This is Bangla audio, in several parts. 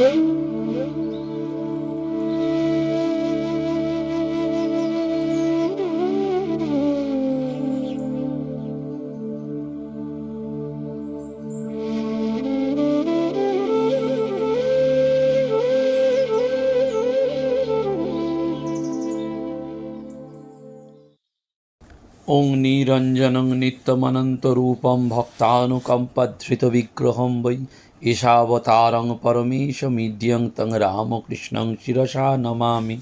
Música নিরঞ্জনং নিত্যমনন্তরূপং ভক্তানুকম্পধৃতবিগ্রহং বৈ ঈশাবতারং পরমেশমিদ্যং তং রামকৃষ্ণং শিরসা নমামি।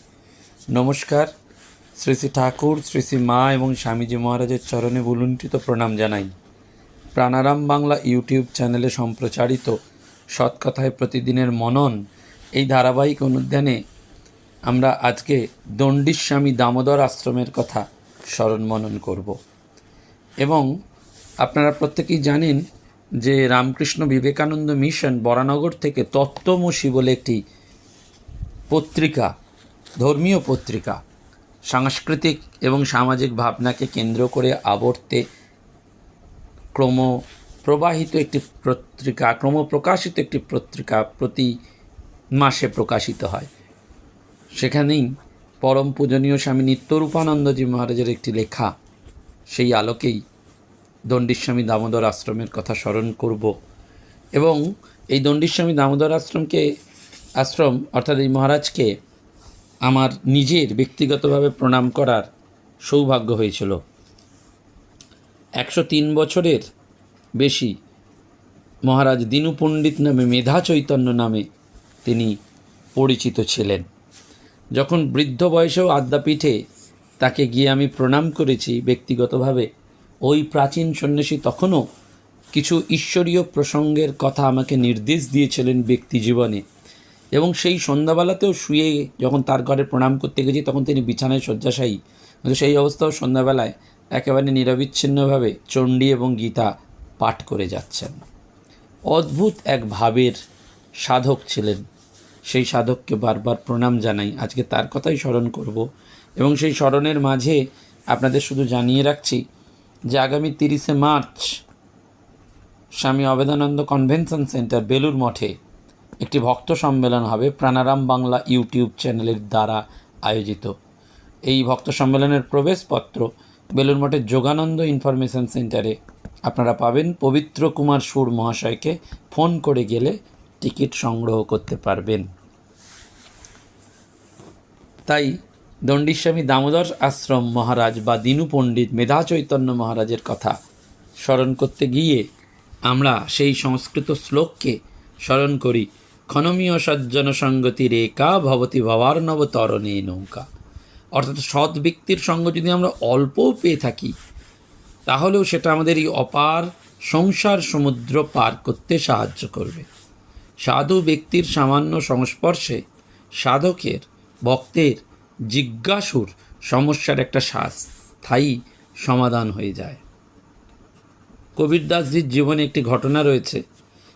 নমস্কার। শ্রী শ্রী ঠাকুর, শ্রী শ্রী মা এবং স্বামীজি মহারাজের চরণে বুলুণ্ঠিত প্রণাম জানাই। প্রাণারাম বাংলা ইউটিউব চ্যানেলে সম্প্রচারিত সৎকথায় প্রতিদিনের মনন এই ধারাবাহিক অনুধ্যানে আমরা আজকে দণ্ডিস্বামী দামোদর আশ্রমের কথা স্মরণ মনন করব। এবং আপনারা প্রত্যেকেই জানেন যে রামকৃষ্ণ বিবেকানন্দ মিশন বরানগর থেকে তত্ত্বমসী বলে একটি পত্রিকা, ধর্মীয় পত্রিকা, সাংস্কৃতিক এবং সামাজিক ভাবনাকে কেন্দ্র করে আবর্তে ক্রম প্রবাহিত একটি পত্রিকা ক্রম প্রকাশিত একটি পত্রিকা প্রতি মাসে প্রকাশিত হয়। সেখানেই পরম পূজনীয় স্বামী নিত্যরূপানন্দজি মহারাজের একটি লেখা, সেই আলোকেই দণ্ডিস্বামী দামোদর আশ্রমের কথা স্মরণ করব। এবং এই দণ্ডিস্বামী দামোদর আশ্রমকে, আশ্রম অর্থাৎ এই মহারাজকে আমার নিজের ব্যক্তিগতভাবে প্রণাম করার সৌভাগ্য হয়েছিল। একশো তিন বছরের বেশি মহারাজ দিনু পণ্ডিত নামে মেধা চৈতন্য নামে তিনি পরিচিত ছিলেন। যখন বৃদ্ধ বয়সেও আদ্যাপীঠে তাকে গিয়ে আমি প্রণাম করেছি ব্যক্তিগতভাবে ওই প্রাচীন সন্ন্যাসী তখনও কিছু ঈশ্বরীয় প্রসঙ্গের কথা আমাকে নির্দেশ দিয়েছিলেন ব্যক্তি জীবনে। এবং সেই সন্ধ্যাবেলাতেও শুয়ে যখন তার ঘরে প্রণাম করতে গেছি, তখন তিনি বিছানায় শয্যাশায়ী। কিন্তু সেই অবস্থাও সন্ধ্যাবেলায় একেবারে নিরবিচ্ছিন্নভাবে চণ্ডী এবং গীতা পাঠ করে যাচ্ছেন। অদ্ভুত এক ভাবের সাধক ছিলেন। সেই সাধককে বারবার প্রণাম জানাই। আজকে তার কথাই স্মরণ করব। এবং সেই স্মরণের মাঝে আপনাদের শুধু জানিয়ে রাখছি যে আগামী তিরিশে মার্চ স্বামী অবেদানন্দ কনভেনশন সেন্টার বেলুর মঠে একটি ভক্ত সম্মেলন হবে প্রাণারাম বাংলা ইউটিউব চ্যানেলের দ্বারা আয়োজিত। এই ভক্ত সম্মেলনের প্রবেশপত্র বেলুর মঠের যোগানন্দ ইনফরমেশন সেন্টারে আপনারা পাবেন। পবিত্র কুমার সুর মহাশয়কে ফোন করে গেলে টিকিট সংগ্রহ করতে পারবেন। তাই দণ্ডিস্বামী দামোদর আশ্রম মহারাজ বা দিনু পণ্ডিত মেধা চৈতন্য মহারাজের কথা স্মরণ করতে গিয়ে আমরা সেই সংস্কৃত শ্লোককে স্মরণ করি ক্ষণমীয় সজ্জন সঙ্গতি রেখা ভবতী ভবার্ণব তরণে নৌকা। অর্থাৎ সৎ ব্যক্তির সঙ্গ যদি আমরা অল্পও পেয়ে থাকি, তাহলেও সেটা আমাদের এই অপার সংসার সমুদ্র পার করতে সাহায্য করবে। সাধু ব্যক্তির সামান্য সংস্পর্শে সাধকের, ভক্তের জিজ্ঞাসুর সমস্যার একটা শ্বাস স্থায়ী সমাধান হয়ে যায়। কবিরদাসজির জীবনে একটি ঘটনা রয়েছে।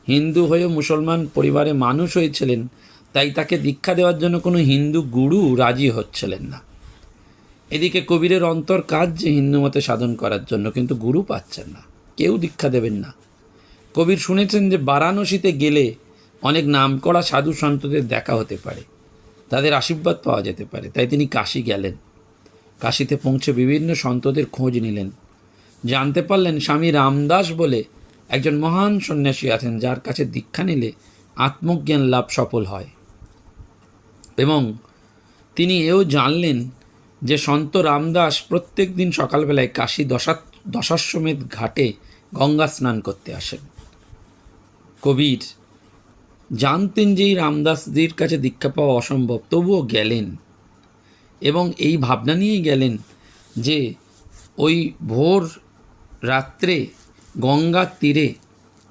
হিন্দু হয়েও মুসলমান পরিবারে মানুষ হয়েছিলেন, তাই তাকে দীক্ষা দেওয়ার জন্য কোনো হিন্দু গুরু রাজি হচ্ছিলেন না। এদিকে কবিরের অন্তর কাজ যে হিন্দু মতে সাধন করার জন্য, কিন্তু গুরু পাচ্ছেন না, কেউ দীক্ষা দেবেন না। কবির শুনেছেন যে বারাণসীতে গেলে অনেক নামকরা সাধু সন্তদের দেখা হতে পারে। তাদের আশীর্বাদ পাওয়া যেতে পারে। তাই তিনি কাশি গেলেন। কাশিতে পৌঁছে বিভিন্ন সন্তদের খোঁজ নিলেন। জানতে পারলেন স্বামী রামদাস বলে একজন মহান সন্ন্যাসী আছেন, যার কাছে দীক্ষা নিলে আত্মজ্ঞান লাভ সফল হয়। এবং তিনি এও জানলেন যে সন্ত রামদাস প্রত্যেক দিন সকালবেলায় কাশী দশা দশাশ্বমেধ ঘাটে গঙ্গা স্নান করতে আসেন। কবির জানতেন যে এই রামদাসজির কাছে দীক্ষা পাওয়া অসম্ভব, তবুও গেলেন। এবং এই ভাবনা নিয়েই গেলেন যে ওই ভোর রাত্রে গঙ্গার তীরে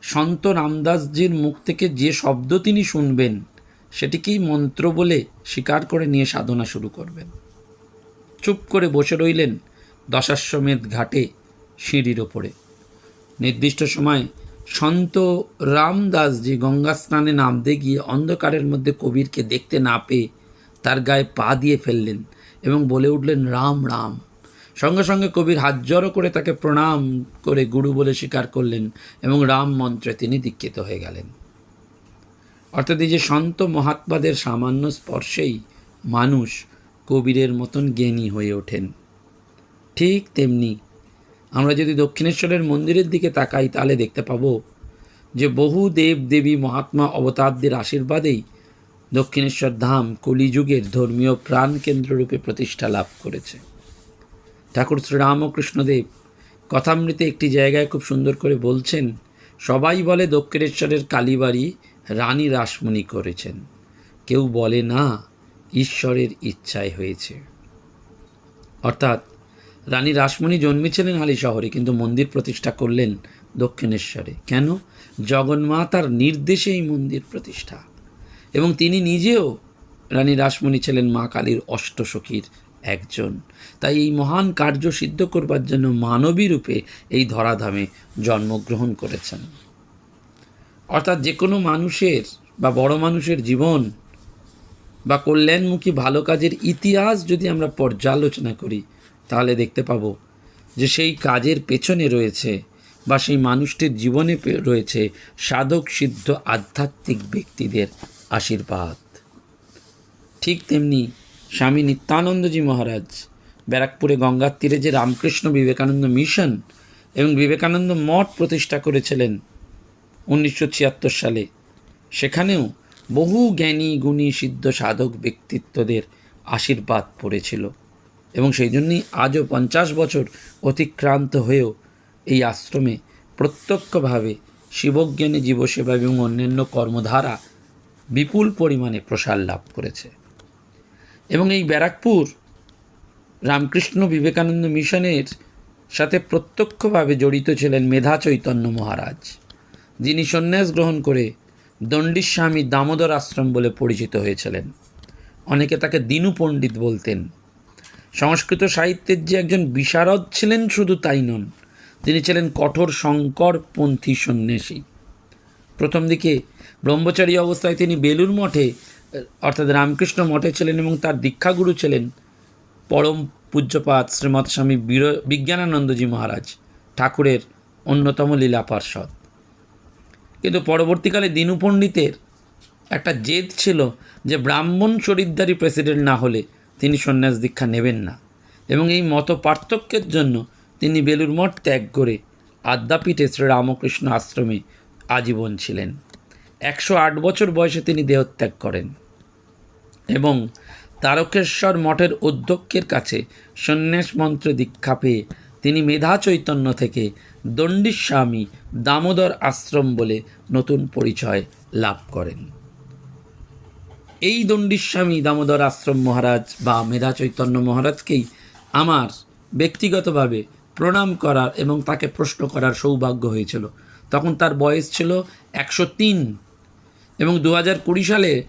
সন্ত রামদাসজির মুখ থেকে যে শব্দ তিনি শুনবেন, সেটিকেই মন্ত্র বলে স্বীকার করে নিয়ে সাধনা শুরু করবেন। চুপ করে বসে রইলেন দশাশ্বমেধ ঘাটে সিঁড়ির ওপরে। নির্দিষ্ট সময় সন্ত রামদাসজি গঙ্গা স্নানে নামতে গিয়ে অন্ধকারের মধ্যে কবিরকে দেখতে না পেয়ে তার গায়ে পা দিয়ে ফেললেন এবং বলে উঠলেন, রাম রাম। সঙ্গে সঙ্গে কবির হাত জড়ো করে তাকে প্রণাম করে গুরু বলে স্বীকার করলেন এবং রাম মন্ত্রে তিনি দীক্ষিত হয়ে গেলেন। অর্থাৎ এই যে সন্ত মহাত্মাদের সামান্য স্পর্শেই মানুষ কবিরের মতন জ্ঞানী হয়ে ওঠেন। ঠিক তেমনি আমরা যদি দক্ষিণেশ্বরের মন্দিরের দিকে তাকাই, তাহলে দেখতে পাবো যে বহু দেব দেবী মহাত্মা অবতারদের আশীর্বাদেই দক্ষিণেশ্বর ধাম কলিযুগের ধর্মীয় প্রাণকেন্দ্ররূপে প্রতিষ্ঠা লাভ করেছে। ঠাকুর শ্রীরামকৃষ্ণদেব কথামৃতে একটি জায়গায় খুব সুন্দর করে বলছেন, সবাই বলে দক্ষিণেশ্বরের কালীবাড়ি রানী রাসমণি করেছেন। কেউ বলে না, ঈশ্বরের ইচ্ছায় হয়েছে। অর্থাৎ রানী রাসমণি জন্মেছিলেন হালি শহরে, কিন্তু মন্দির প্রতিষ্ঠা করলেন দক্ষিণেশ্বরে। কেন? জগন্মাতার নির্দেশে এই মন্দির প্রতিষ্ঠা। এবং তিনি নিজেও রানী রাসমণি ছিলেন মা কালীর অষ্টসখীর একজন। তাই এই মহান কার্য সিদ্ধ করবার জন্য মানবী রূপে এই ধরাধামে জন্মগ্রহণ করেছেন। অর্থাৎ যে কোনো মানুষের বা বড় মানুষের জীবন বা কল্যাণমুখী ভালো কাজের ইতিহাস যদি আমরা পর্যালোচনা করি তাহলে দেখতে পাবো যে সেই কাজের পেছনে রয়েছে বা সেই মানুষটির জীবনে রয়েছে সাধক, সিদ্ধ, আধ্যাত্মিক ব্যক্তিদের আশীর্বাদ। ঠিক তেমনি স্বামী নিত্যানন্দজি মহারাজ, ব্যারাকপুরে গঙ্গার তীরে যে রামকৃষ্ণ বিবেকানন্দ মিশন এবং বিবেকানন্দ মঠ প্রতিষ্ঠা করেছিলেন উনিশশো ছিয়াত্তর সালে, সেখানেও বহু জ্ঞানী, গুণী, সিদ্ধ, সাধক ব্যক্তিত্বদের আশীর্বাদ পড়েছিল। এবং সেই জন্যই আজও পঞ্চাশ বছর অতিক্রান্ত হয়েও এই আশ্রমে প্রত্যক্ষভাবে শিবজ্ঞানী জীবসেবা এবং অন্যান্য কর্মধারা বিপুল পরিমাণে প্রসার লাভ করেছে। এবং এই ব্যারাকপুর রামকৃষ্ণ বিবেকানন্দ মিশনের সাথে প্রত্যক্ষভাবে জড়িত ছিলেন মেধা চৈতন্য মহারাজ, যিনি সন্ন্যাস গ্রহণ করে দণ্ডিস্বামী দামোদর আশ্রম বলে পরিচিত হয়েছিলেন। অনেকে তাকে দিনু পণ্ডিত বলতেন। সংস্কৃত সাহিত্যের যে একজন বিশারদ ছিলেন, শুধু তাই নন, তিনি ছিলেন কঠোর শঙ্করপন্থী সন্ন্যাসী। প্রথম দিকে ব্রহ্মচারী অবস্থায় তিনি বেলুর মঠে, অর্থাৎ রামকৃষ্ণ মঠে ছিলেন এবং তার দীক্ষাগুরু ছিলেন পরম পূজ্যপাত শ্রীমৎ স্বামী বীর, বিজ্ঞানানন্দজি মহারাজ, ঠাকুরের অন্যতম লীলা পার্ষদ কিন্তু পরবর্তীকালে দিনু পণ্ডিতের একটা জেদ ছিল যে ব্রাহ্মণ চরিদ্দারি প্রেসিডেন্ট না হলে তিনি সন্ন্যাস দীক্ষা নেবেন না এবং এই মত পার্থক্যের জন্য তিনি বেলুর মঠ ত্যাগ করে আদ্যাপীঠে শ্রীরামকৃষ্ণ আশ্রমে আজীবন ছিলেন। একশো আট বছর বয়সে তিনি দেহত্যাগ করেন এবং তারকেশ্বর মঠের অধ্যক্ষের কাছে সন্ন্যাস মন্ত্র দীক্ষা পেয়ে তিনি মেধা চৈতন্য থেকে দণ্ডিস্বামী দামোদর আশ্রম বলে নতুন পরিচয় লাভ করেন। এই দণ্ডিস্বামী দামোদর আশ্রম মহারাজ বা মেধা চৈতন্য মহারাজকেই আমার ব্যক্তিগতভাবে প্রণাম করার এবং তাকে প্রশ্ন করার সৌভাগ্য হয়েছিল। তখন তার বয়স ছিল একশো তিন এবং দু হাজার কুড়ি সালে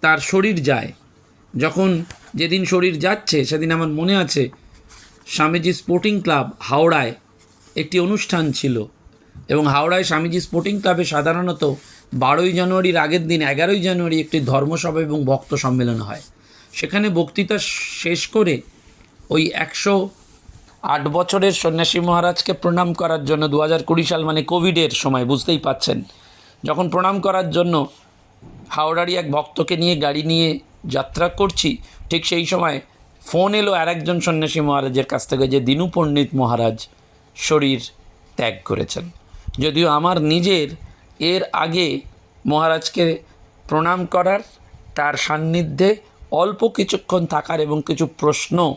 তার শরীর যায়। যখন যেদিন শরীর যাচ্ছে, সেদিন আমার মনে আছে, স্বামীজি স্পোর্টিং ক্লাব হাওড়ায় একটি অনুষ্ঠান ছিল এবং হাওড়ায় স্বামীজি স্পোর্টিং ক্লাবে সাধারণত বারোই জানুয়ারির আগের দিন, এগারোই জানুয়ারি একটি ধর্মসভা এবং ভক্ত সম্মেলন হয়। সেখানে বক্তৃতা শেষ করে ওই একশো আট বছরের সন্ন্যাসী মহারাজকে প্রণাম করার জন্য দু হাজার কুড়ি সাল মানে কোভিডের সময়, বুঝতেই পাচ্ছেন, যখন প্রণাম করার জন্য হাওড়ারই এক ভক্তকে নিয়ে গাড়ি নিয়ে যাত্রা করছি, ঠিক সেই সময় ফোন এলো আরেকজন সন্ন্যাসী মহারাজের কাছ থেকে যে, দিনু পণ্ডিত মহারাজ, শরীর ত্যাগ করেছেন। যদিও আমার নিজের এর আগে মহারাজকে প্রণাম করার, তার সান্নিধ্যে অল্প কিছুক্ষণ থাকার এবং কিছু প্রশ্ন,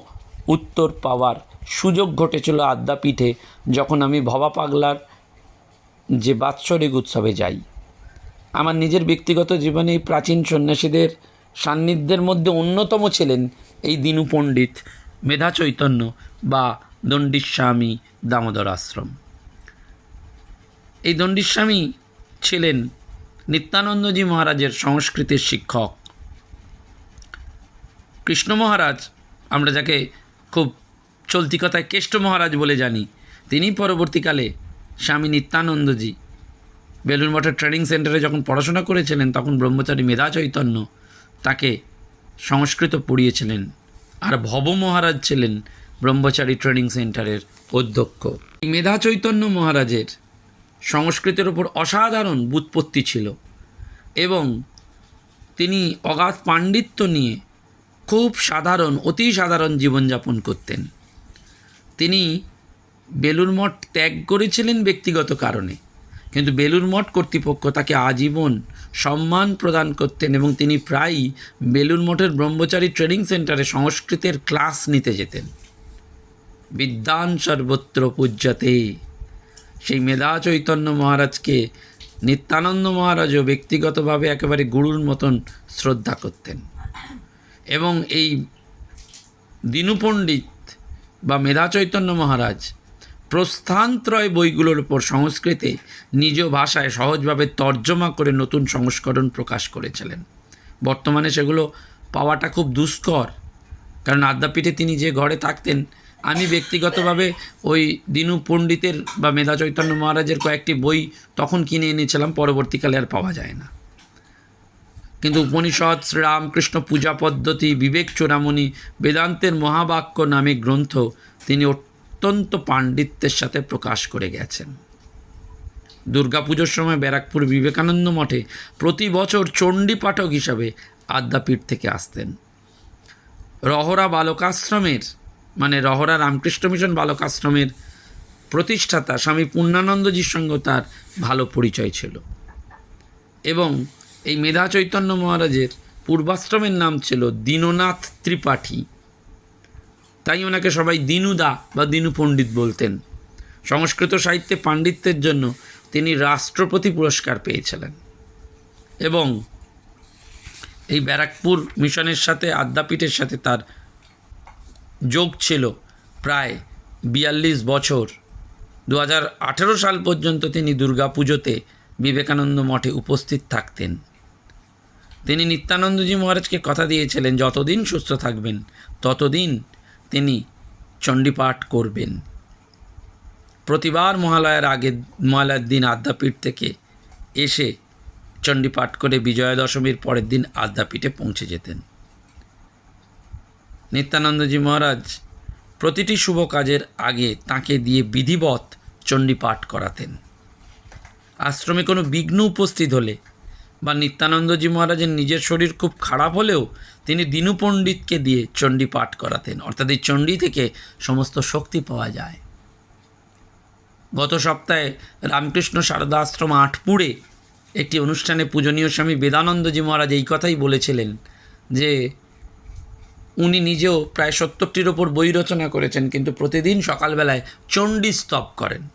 উত্তর পাওয়ার সুযোগ ঘটেছিল আদ্যাপীঠে যখন আমি ভবা পাগলার যে বাৎসরিক উৎসবে যাই। আমার নিজের ব্যক্তিগত জীবনে এই প্রাচীন সন্ন্যাসীদের সান্নিধ্যের মধ্যে অন্যতম ছিলেন এই দিনু পণ্ডিত মেধা চৈতন্য বা দণ্ডিস্বামী দামোদর আশ্রম। এই দণ্ডিস্বামী ছিলেন নিত্যানন্দজি মহারাজের সংস্কৃতির শিক্ষক। কৃষ্ণ মহারাজ, আমরা যাকে খুব চলতি কথায় কেষ্ট মহারাজ বলে জানি, তিনি পরবর্তীকালে স্বামী নিত্যানন্দজি বেলুর মঠের ট্রেনিং সেন্টারে যখন পড়াশোনা করেছিলেন, তখন ব্রহ্মচারী মেধা চৈতন্য তাকে সংস্কৃত পড়িয়েছিলেন। আর ভব মহারাজ ছিলেন ব্রহ্মচারী ট্রেনিং সেন্টারের অধ্যক্ষ। মেধা চৈতন্য মহারাজের সংস্কৃতের ওপর অসাধারণ বুৎপত্তি ছিল এবং তিনি অগাধ পাণ্ডিত্য নিয়ে খুব সাধারণ, অতি সাধারণ জীবনযাপন করতেন। তিনি বেলুর মঠ ত্যাগ করেছিলেন ব্যক্তিগত কারণে, কিন্তু বেলুর মঠ কর্তৃপক্ষ তাকে আজীবন সম্মান প্রদান করতেন এবং তিনি প্রায়ই বেলুর মঠের ব্রহ্মচারী ট্রেনিং সেন্টারে সংস্কৃতের ক্লাস নিতে যেতেন। বিদ্যান সর্বত্র পূজ্যতে। সেই মেধা চৈতন্য মহারাজকে নিত্যানন্দ মহারাজও ব্যক্তিগতভাবে একেবারে গুরুর মতন শ্রদ্ধা করতেন। এবং এই দিনু পণ্ডিত বা মেধা চৈতন্য মহারাজ প্রস্থানত্রয় বইগুলোর উপর সংস্কৃতে নিজ ভাষায় সহজভাবে তর্জমা করে নতুন সংস্করণ প্রকাশ করেছিলেন। বর্তমানে সেগুলো পাওয়াটা খুব দুষ্কর। কারণ আদ্যাপীঠে তিনি যে ঘরে থাকতেন আমি ব্যক্তিগতভাবে ওই দিনু পণ্ডিতের বা মেধা চৈতন্য মহারাজের কয়েকটি বই তখন কিনে এনেছিলাম, পরবর্তীকালে আর পাওয়া যায় না। কিন্তু উপনিষদ, শ্রীরামকৃষ্ণ পূজা পদ্ধতি, বিবেক চূড়ামণি, বেদান্তের মহাবাক্য নামে গ্রন্থ তিনি অত্যন্ত পাণ্ডিত্যের সাথে প্রকাশ করে গেছেন। দুর্গাপুজোর সময় ব্যারাকপুর বিবেকানন্দ মঠে প্রতি বছর চণ্ডী পাঠক হিসাবে আদ্যাপীঠ থেকে আসতেন। রহরা বালকাশ্রমের মানে রহরা রামকৃষ্ণ মিশন বালকাশ্রমের প্রতিষ্ঠাতা স্বামী পূর্ণানন্দজির সঙ্গে তার ভালো পরিচয় ছিল। এবং এই মেধা চৈতন্য মহারাজের পূর্বাশ্রমের নাম ছিল দীননাথ ত্রিপাঠী। তাই ওনাকে সবাই দিনুদা বা দিনু পণ্ডিত বলতেন। সংস্কৃত সাহিত্যে পাণ্ডিত্যের জন্য তিনি রাষ্ট্রপতি পুরস্কার পেয়েছিলেন। এবং এই ব্যারাকপুর মিশনের সাথে আদ্যাপীঠের সাথে তার যোগ ছিল প্রায় বিয়াল্লিশ বছর। দু সাল পর্যন্ত তিনি দুর্গাপুজোতে বিবেকানন্দ মঠে উপস্থিত থাকতেন। তিনি নিত্যানন্দজি মহারাজকে কথা দিয়েছিলেন, যতদিন সুস্থ থাকবেন, ততদিন তিনি চণ্ডীপাঠ করবেন। প্রতিবার মহালয়ার আগে, মহালয়ার দিন আদ্যাপীঠ থেকে এসে চণ্ডীপাঠ করে বিজয়া দশমীর পরের দিন আদ্যাপীঠে পৌঁছে যেতেন। নিত্যানন্দজি মহারাজ প্রতিটি শুভ কাজের আগে তাকে দিয়ে বিধিবৎ চণ্ডীপাঠ করাতেন। আশ্রমে কোনো বিঘ্ন উপস্থিত হলে বা নিত্যানন্দজি মহারাজের নিজের শরীর খুব খারাপ হলেও তিনি দিনু পণ্ডিতকে দিয়ে চণ্ডী পাঠ করাতেন। অর্থাৎ এই চণ্ডী থেকে সমস্ত শক্তি পাওয়া যায়। গত সপ্তাহে রামকৃষ্ণ শারদা আশ্রম আটপুরে একটি অনুষ্ঠানে পূজনীয় স্বামী বেদানন্দজি মহারাজ এই কথাই বলেছিলেন যে উনি নিজেও প্রায় সত্তরটির ওপর বই রচনা করেছেন, কিন্তু প্রতিদিন সকালবেলায় চণ্ডী স্তব করেন।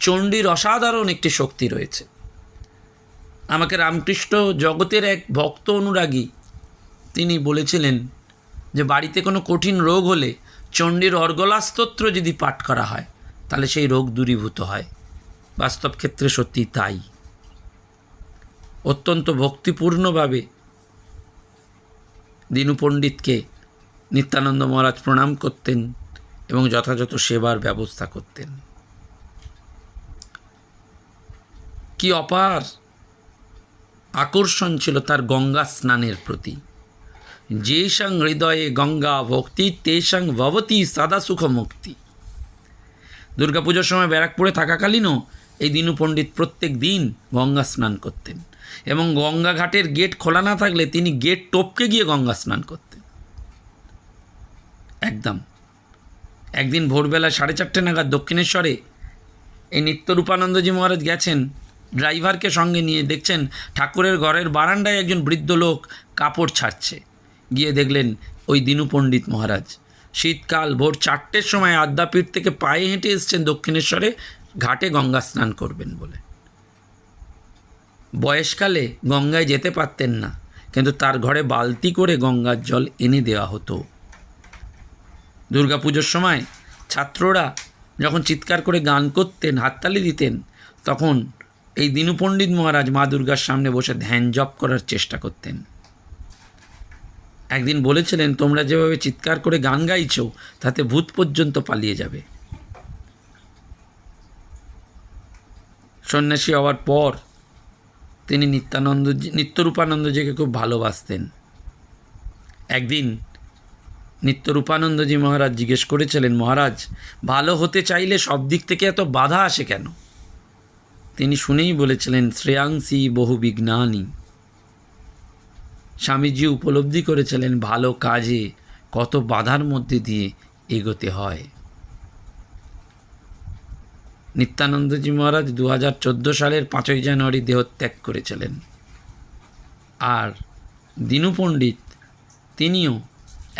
চণ্ডীর অসাধারণ একটি শক্তি রয়েছে। আমাকে রামকৃষ্ণ জগতের এক ভক্ত অনুরাগী, তিনি বলেছিলেন যে, বাড়িতে কোনো কঠিন রোগ হলে চণ্ডীর অর্গলাস্তোত্র যদি পাঠ করা হয়, তাহলে সেই রোগ দূরীভূত হয়। বাস্তব ক্ষেত্রে সত্যি তাই। অত্যন্ত ভক্তিপূর্ণভাবে দিনু পণ্ডিতকে নিত্যানন্দ মহারাজ প্রণাম করতেন এবং যথাযথ সেবার ব্যবস্থা করতেন। কি অপার আকর্ষণ ছিল তার গঙ্গা স্নানের প্রতি। যেসং হৃদয়ে গঙ্গা ভক্তি তেসং ভবতী সাদা সুখ মুক্তি। দুর্গাপুজোর সময় ব্যারাকপুরে থাকাকালীনও এই দিনু পণ্ডিত প্রত্যেক দিন গঙ্গা স্নান করতেন এবং গঙ্গা ঘাটের গেট খোলা না থাকলে তিনি গেট টপকে গিয়ে গঙ্গা স্নান করতেন। একদম। একদিন ভোরবেলা সাড়ে চারটে নাগাদ দক্ষিণেশ্বরে এই নিত্যরূপানন্দজি মহারাজ গেছেন, ড্রাইভারকে সঙ্গে নিয়ে দেখছেন ঠাকুরের ঘরের বারান্দায় একজন বৃদ্ধ লোক কাপড় ছাড়ছে। গিয়ে দেখলেন ওই দিনু পণ্ডিত মহারাজ। শীতকাল ভোর চারটের সময় আদ্যাপীঠ থেকে পায়ে হেঁটে এসছেন দক্ষিণেশ্বরে, ঘাটে গঙ্গা স্নান করবেন বলে। বয়সকালে গঙ্গায় যেতে পারতেন না, কিন্তু তার ঘরে বালতি করে গঙ্গার জল এনে দেওয়া হতো। দুর্গাপুজোর সময় ছাত্ররা যখন চিৎকার করে গান করতেন, হাততালি দিতেন, তখন এই দিনু পণ্ডিত মহারাজ মা দুর্গার সামনে বসে ধ্যান জপ করার চেষ্টা করতেন। একদিন বলেছিলেন, তোমরা যেভাবে চিৎকার করে গান গাইছো, তাতে ভূত পর্যন্ত পালিয়ে যাবে। সন্ন্যাসী হওয়ার পর তিনি নিত্যানন্দ নিত্যরূপানন্দজিকে খুব ভালোবাসতেন। একদিন নিত্যরূপানন্দজি মহারাজ জিজ্ঞেস করেছিলেন, মহারাজ, ভালো হতে চাইলে সব দিক থেকে এত বাধা আসে কেন? তিনি শুনেই বলেছিলেন, শ্রেয়াংসী বহু বিজ্ঞানী স্বামীজি উপলব্ধি করেছিলেন, ভালো কাজে কত বাধার মধ্যে দিয়ে এগোতে হয়। নিত্যানন্দজি মহারাজ দু হাজার চোদ্দ সালের পাঁচই জানুয়ারি দেহত্যাগ করেছিলেন। আর দিনু পণ্ডিত, তিনিও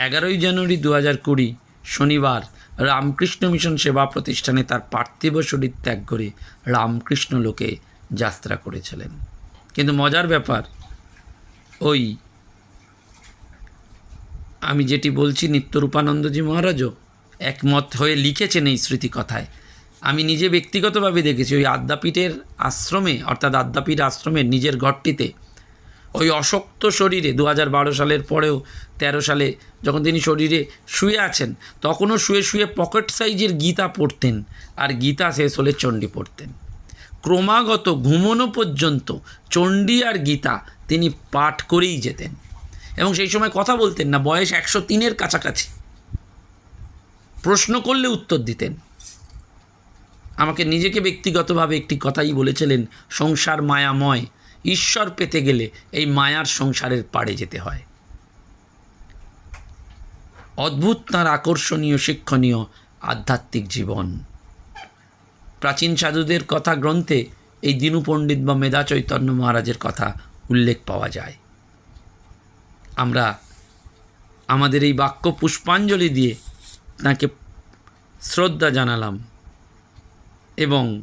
এগারোই জানুয়ারি দু হাজার কুড়ি, শনিবার রামকৃষ্ণ মিশন সেবা প্রতিষ্ঠানে তার পার্থিব শরীর ত্যাগ করে রামকৃষ্ণ লোকে যাত্রা করেছিলেন। কিন্তু মজার ব্যাপার, ওই আমি যেটি বলছি নিত্যরূপানন্দজি মহারাজও একমত হয়ে লিখেছেন এই স্মৃতিকথায়। আমি নিজে ব্যক্তিগতভাবে দেখেছি ওই আদ্যাপীঠের আশ্রমে, অর্থাৎ আদ্যাপীঠ আশ্রমের নিজের ঘরটিতে ওই অশক্ত শরীরে দু হাজার বারো সালের পরেও, তেরো সালে যখন তিনি শরীরে শুয়ে আছেন, তখনও শুয়ে শুয়ে পকেট সাইজের গীতা পড়তেন আর গীতা শেষ হলে চণ্ডী পড়তেন। ক্রমাগত ঘুমনো পর্যন্ত চণ্ডী আর গীতা তিনি পাঠ করেই যেতেন। এবং সেই সময় কথা বলতেন না, বয়স একশো তিনের কাছাকাছি। প্রশ্ন করলে উত্তর দিতেন। আমাকে নিজেকে ব্যক্তিগতভাবে একটি কথাই বলেছিলেন, সংসার মায়াময় ঈশ্বর পেতে গেলে এই মায়ার সংসারের পাড়ে যেতে হয়। অদ্ভুত তাঁর আকর্ষণীয়, শিক্ষণীয়, আধ্যাত্মিক জীবন। প্রাচীন সাধুদের কথা গ্রন্থে এই দিনু পণ্ডিত বা মেধা চৈতন্য মহারাজের কথা উল্লেখ পাওয়া যায়। আমরা আমাদের এই বাক্য পুষ্পাঞ্জলি দিয়ে তাকে শ্রদ্ধা জানালাম এবং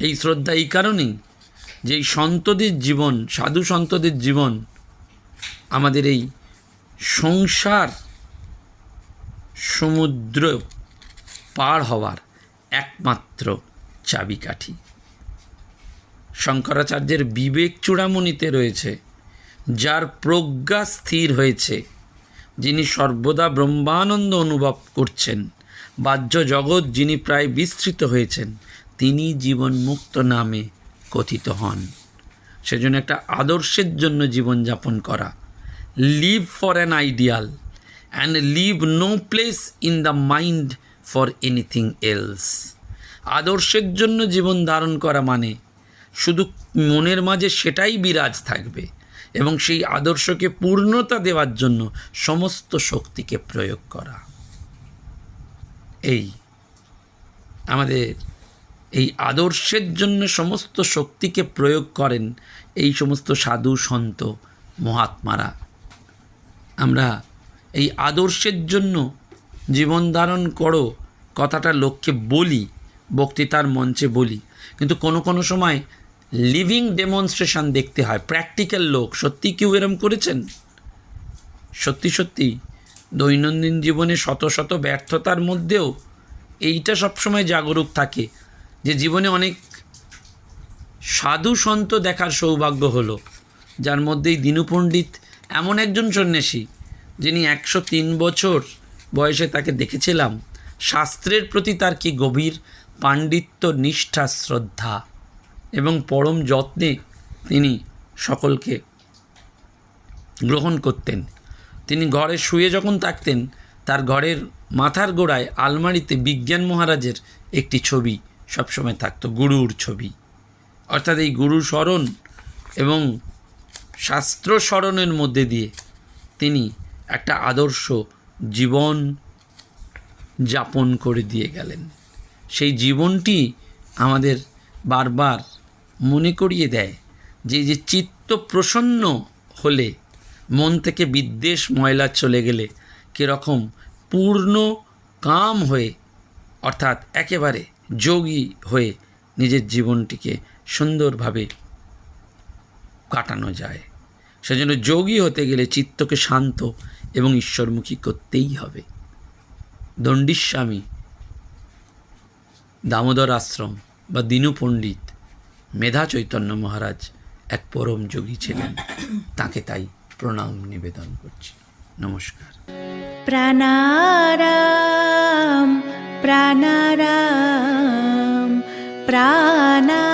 এই শ্রদ্ধা এই কারণেই যে এই সন্তদের জীবন, সাধু সন্তদের জীবন, আমাদের এই সংসার সমুদ্র পার হওয়ার একমাত্র চাবিকাঠি। শঙ্করাচার্যের বিবেক চূড়ামণিতে রয়েছে, যার প্রজ্ঞা স্থির হয়েছে, যিনি সর্বদা ব্রহ্মানন্দ অনুভব করছেন, বাহ্য জগৎ যিনি প্রায় বিস্তৃত হয়েছেন, তিনি জীবনমুক্ত নামে কথিত হন। সেজন্য একটা আদর্শের জন্য জীবনযাপন করা। Live for an ideal and live no place in the mind for anything else আদর্শের জন্য জীবন ধারণ করা মানে শুধু মনের মাঝে সেটাই বিরাজ থাকবে এবং সেই আদর্শকে পূর্ণতা দেওয়ার জন্য সমস্ত শক্তিকে প্রয়োগ করা। এই আমাদের এই আদর্শের জন্য সমস্ত শক্তিকে প্রয়োগ করেন এই সমস্ত সাধু সন্ত মহাত্মারা। আমরা এই আদর্শের জন্য জীবন ধারণ করো কথাটা লোককে বলি, বক্তৃতার মঞ্চে বলি। কিন্তু কোনো কোনো সময় লিভিং ডেমনস্ট্রেশন দেখতে হয় প্র্যাকটিক্যাল লোক। সত্যি কেউ এরম করেছেন? সত্যি সত্যি। দৈনন্দিন জীবনে শত শত ব্যর্থতার মধ্যেও এইটা সবসময় জাগরুক থাকে। যে জীবনে অনেক সাধু সন্ত দেখার সৌভাগ্য হলো, যার মধ্যেই দীনু পণ্ডিত এমন একজন সন্ন্যাসী, যিনি একশো তিন বছর বয়সে তাকে দেখেছিলাম, শাস্ত্রের প্রতি তার কি গভীর পাণ্ডিত্য, নিষ্ঠা, শ্রদ্ধা এবং পরম যত্নে তিনি সকলকে গ্রহণ করতেন। তিনি ঘরে শুয়ে যখন থাকতেন, তার ঘরের মাথার গোড়ায় আলমারিতে বিজ্ঞান মহারাজের একটি ছবি সবসময় থাকতো। গুরুর ছবি। অর্থাৎ এই গুরু স্মরণ এবং শাস্ত্র স্মরণের মধ্যে দিয়ে তিনি একটা আদর্শ জীবন যাপন করে দিয়ে গেলেন। সেই জীবনটি আমাদের বারবার মনে করিয়ে দেয় যে যে চিত্ত প্রসন্ন হলে, মন থেকে বিদ্বেষ, ময়লা চলে গেলে কীরকম পূর্ণ কাম হয়ে, অর্থাৎ একেবারে যোগী হয়ে নিজের জীবনটিকে সুন্দরভাবে কাটানো যায়। সেজন্য যোগী হতে গেলে চিত্তকে শান্ত এবং ঈশ্বরমুখী করতেই হবে। দণ্ডিস্বামী, দামোদর আশ্রম বা দীনু পণ্ডিত মেধা চৈতন্য মহারাজ এক পরম যোগী ছিলেন। তাকে তাই প্রণাম নিবেদন করছি। নমস্কার। প্রাণারাম প্রাণারাম। প্রাণারাম